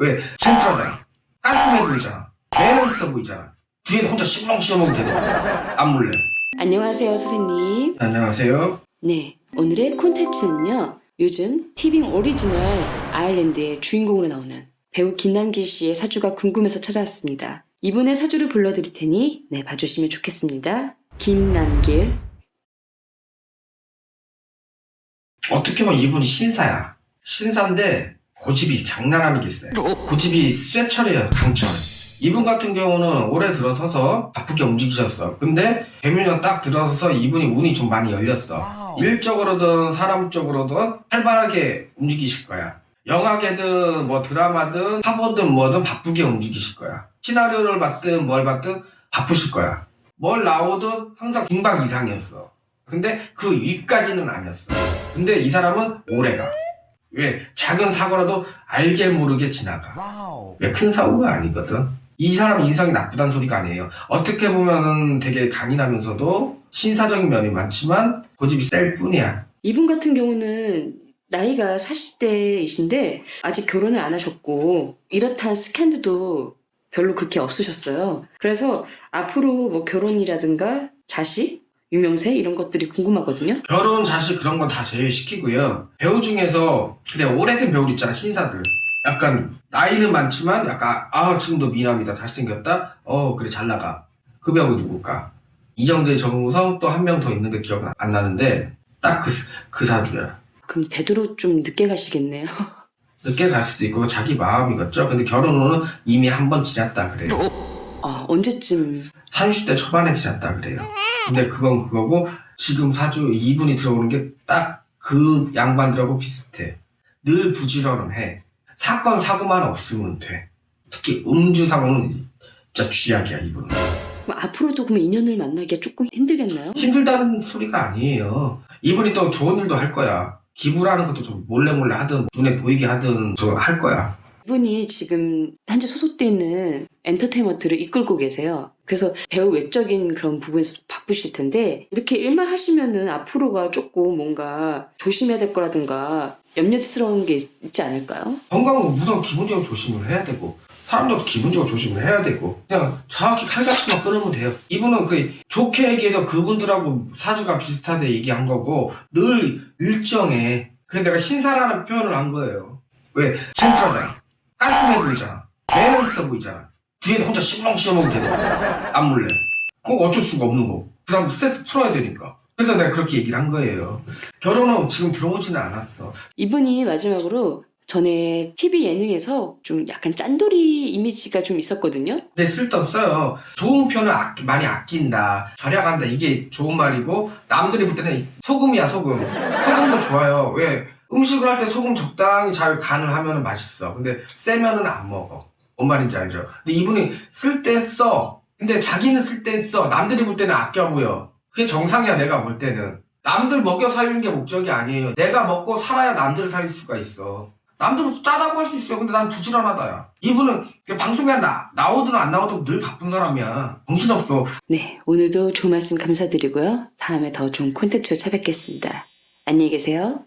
왜? 젠틀하잖아. 깔끔해 보이잖아. 매너 있어 보이잖아. 뒤에 혼자 시렁시렁 대도 안 몰래. 안녕하세요, 선생님. 안녕하세요. 네, 오늘의 콘텐츠는요. 요즘 티빙 오리지널 아일랜드의 주인공으로 나오는 배우 김남길 씨의 사주가 궁금해서 찾아왔습니다. 이분의 사주를 불러드릴 테니 네, 봐주시면 좋겠습니다. 김남길. 어떻게 보면 이분이 신사야. 신사인데 고집이 장난 아니겠어요. 고집이 쇠철이에요, 강철. 이분 같은 경우는 올해 들어서서 바쁘게 움직이셨어. 근데 개묘년 딱 들어서서 이분이 운이 좀 많이 열렸어. 일적으로든 사람적으로든 활발하게 움직이실 거야. 영화계든 뭐 드라마든 화보든 뭐든 바쁘게 움직이실 거야. 시나리오를 받든 뭘 받든 바쁘실 거야. 뭘 나오든 항상 중방 이상이었어. 근데 그 위까지는 아니었어. 근데 이 사람은 오래가. 왜? 작은 사고라도 알게 모르게 지나가. 왜 큰 사고가 아니거든. 이 사람 인성이 나쁘다는 소리가 아니에요. 어떻게 보면은 되게 강인하면서도 신사적인 면이 많지만 고집이 셀 뿐이야. 이분 같은 경우는 나이가 40대이신데 아직 결혼을 안 하셨고 이렇다한 스캔들도 별로 그렇게 없으셨어요. 그래서 앞으로 뭐 결혼이라든가 자식, 유명세 이런 것들이 궁금하거든요. 결혼, 자식 그런 건 다 제외시키고요. 배우 중에서 그냥 오래된 배우 있잖아 신사들. 약간 나이는 많지만 약간 아 지금도 미남이다 잘생겼다. 어 그래 잘 나가. 그 배우 누굴까? 이정재, 정우성 또 한 명 더 있는데 기억은 안 나는데 딱 그 그 사주야. 그럼 되도록 좀 늦게 가시겠네요. 늦게 갈 수도 있고 자기 마음이겠죠. 근데 결혼은 이미 한 번 지났다 그래요. 아, 언제쯤 30대 초반에 지났다 그래요. 근데 그건 그거고 지금 사주 이분이 들어오는 게 딱 그 양반들하고 비슷해. 늘 부지런해. 사건 사고만 없으면 돼. 특히 음주 사고는 진짜 쥐약이야 이분은. 그럼 앞으로도 그러면 인연을 만나기가 조금 힘들겠나요? 힘들다는 소리가 아니에요. 이분이 또 좋은 일도 할 거야. 기부라는 것도 좀 몰래 몰래 하든 눈에 보이게 하든 저할 거야. 이분이 지금 현재 소속돼 있는 엔터테인먼트를 이끌고 계세요. 그래서 배우 외적인 그런 부분에서 바쁘실 텐데 이렇게 일만 하시면은 앞으로가 조금 뭔가 조심해야 될 거라든가 염려스러운 게 있- 있지 않을까요? 건강은 우선 기본적으로 조심을 해야 되고 사람들도 기본적으로 조심을 해야 되고 그냥 정확히 칼같이만 끊으면 돼요 이분은 그 좋게 얘기해서 그분들하고 사주가 비슷하다 얘기한 거고 늘 일정해 그래서 내가 신사라는 표현을 한 거예요 왜? 젠틀하잖아 깔끔해 보이잖아 매너 있어 보이잖아 뒤에 혼자 시렁시렁 대도 안 몰래 그거 어쩔 수가 없는 거 그 사람 스트레스 풀어야 되니까 그래서 내가 그렇게 얘기를 한 거예요 결혼은 지금 들어오지는 않았어 이분이 마지막으로 전에 TV 예능에서 좀 약간 짠돌이 이미지가 좀 있었거든요. 네, 쓸던 써요. 좋은 표현을 아끼- 많이 아낀다, 절약한다, 이게 좋은 말이고, 남들이 볼 때는 소금이야, 소금. 소금도 좋아요. 왜? 음식을 할 때 소금 적당히 잘 간을 하면 맛있어. 근데 세면은 안 먹어. 뭔 말인지 알죠? 근데 이분이 쓸 때 써. 근데 자기는 쓸 때 써. 남들이 볼 때는 아껴 보여. 그게 정상이야, 내가 볼 때는. 남들 먹여 살리는 게 목적이 아니에요. 내가 먹고 살아야 남들 살릴 수가 있어. 남들은 짜다고 할 수 있어요. 근데 난 부지런하다 야. 이분은 그냥 방송에 나, 나오든 안 나오든 늘 바쁜 사람이야. 정신없어. 네, 오늘도 좋은 말씀 감사드리고요. 다음에 더 좋은 콘텐츠로 찾아뵙겠습니다. 안녕히 계세요.